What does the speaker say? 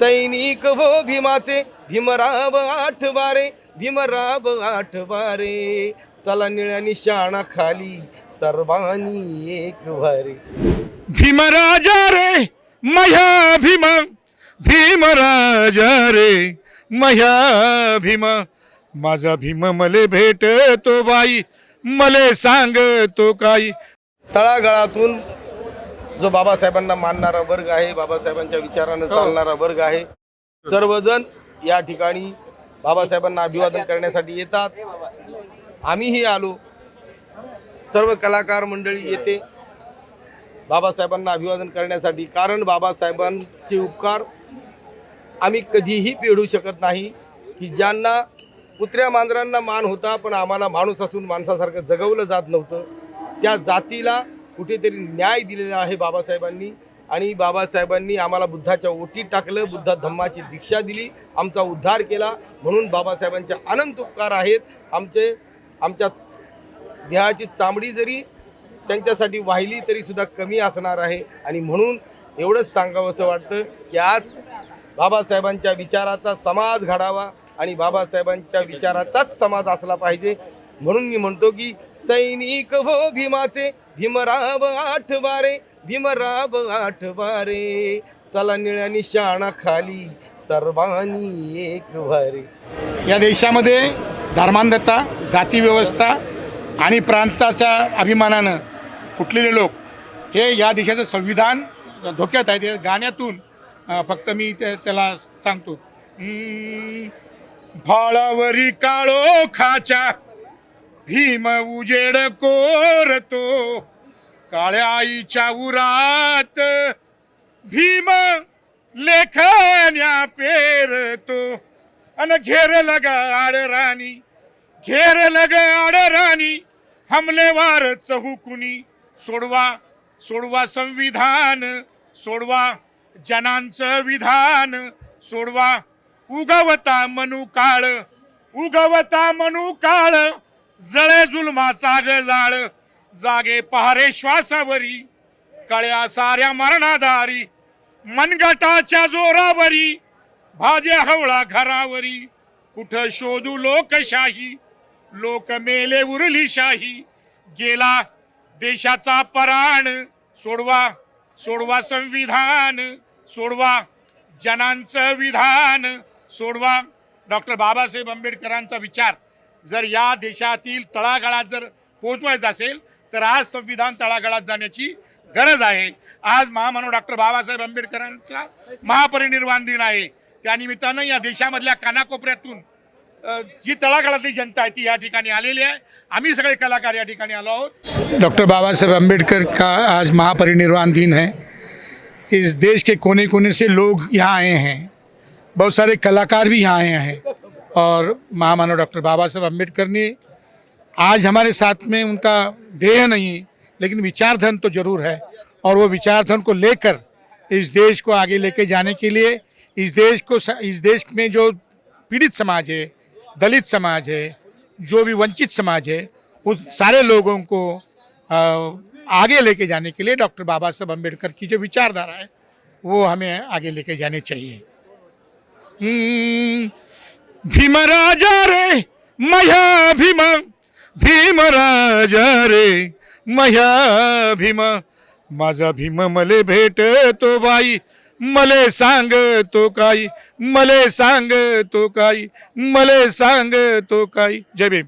सैनिक हो भीमाचे भीमराव आठवारे भीमराव आठवारे चला निळ्या निशाणा खाली सर्वांनी एक वारे भीमराजा रे मह्या भीम भीमराजा रे मह्या भीम. माझा भीम मले भेट तो बाई मले सांग तो काही. तळागाळातून जो बाबासाहेबांना मानणारा वर्ग आहे बाबासाहेबांच्या विचारानं चालणारा वर्ग आहे सर्वजण या ठिकाणी बाबासाहेबांना अभिवादन करण्यासाठी येतात. आम्हीही आलो. सर्व कलाकार मंडळी येते. बाबासाहेबांना अभिवादन करण्यासाठी कारण बाबासाहेबांचे उपकार आम्ही कधीही फेडू शकत नाही की ज्यांना कुत्र्या मांजरांना मान होता पण आम्हाला माणूस असून माणसासारखं जगवलं जात नव्हतं. त्या जातीला कुठेतरी न्याय दिलेला आहे बाबासाहेबांनी. आणि बाबासाहेबांनी आम्हाला बुद्धाच्या ओटीत टाकलं बुद्ध धम्माची दीक्षा दिली आमचा उद्धार केला. म्हणून बाबासाहेबांचे अनंत उपकार आहेत. आमचे आमच्या देहाची चामडी जरी त्यांच्यासाठी वाहिली तरीसुद्धा कमी असणार आहे. आणि म्हणून एवढंच सांगावं असं वाटतं की आज बाबासाहेबांच्या विचाराचा समाज घडावा आणि बाबासाहेबांच्या विचाराचाच समाज असला पाहिजे. म्हणून मी म्हणतो की सैनिक हो भीमाचे भीमराव आठवारे भीमराव आठवारे चला निळ्या निशाणा खाली सर्वांनी एक वारे. या देशामध्ये धर्मांधता जातीव्यवस्था आणि प्रांताच्या अभिमानानं फुटलेले लोक हे या देशाचं संविधान धोक्यात आहे. ते गाण्यातून फक्त मी ते त्याला सांगतो. फळावरी भाळावरी काळो खाच्या भीम उजेड कोरतो काळ्या आईच्या उरात. भीम लेखन्या पेरतो अन घेर लगाड राणी घेर लगाड राणी. हमलेवार चहुकुनी सोडवा सोडवा संविधान सोडवा जनांचं विधान सोडवा. उगवता मनू काळ उगवता मनू काळ जळे जुलमाचा ग जाळ जागे पहारे श्वासावरी कळ्या साऱ्या मरणाधारी मनगटाच्या जोरावरी भाजे हवळा घरावरी कुठं शोधू लोकशाही लोक मेले उरली शाही गेला देशाचा पराण सोडवा सोडवा संविधान सोडवा जनांचं विधान सोडवा. डॉक्टर बाबासाहेब आंबेडकरांचा विचार. जर या देशातील तळागाळात जर पोहोचवायचा असेल तर आज संविधान तळागाळात जाण्याची गरज आहे. आज महामानव डॉक्टर बाबासाहेब आंबेडकरांचा महापरिनिर्वाण दिन आहे. त्यानिमित्तानं या देशामधल्या कानाकोपऱ्यातून जी तळागाळातली जनता आहे ती या ठिकाणी आलेली आहे. आम्ही सगळे कलाकार या ठिकाणी आलो आहोत. डॉक्टर बाबासाहेब आंबेडकर का आज महापरिनिर्वाण दिन है? इस देश के कोने कोने से लोग यहाँ आए हैं। बहुत सारे कलाकार भी यहाँ आए हैं। और महामानव डॉक्टर बाबा साहब अंबेडकर ने आज हमारे साथ में उनका देह नहीं लेकिन विचारधन तो ज़रूर है। और वो विचारधन को लेकर इस देश को आगे लेके जाने के लिए इस देश को इस देश में जो पीड़ित समाज है दलित समाज है जो भी वंचित समाज है उन सारे लोगों को आगे लेके जाने के लिए डॉक्टर बाबा साहब अंबेडकर की जो विचारधारा है वो हमें आगे लेके जाने चाहिए। हम्म, भीमराजा रे मया भीम भीमराजा रे मया भीम. माझा भीम मले भेट तो बाई मले सांग तो काही मले सांग तो काही मले सांग तो काही. जय भीम.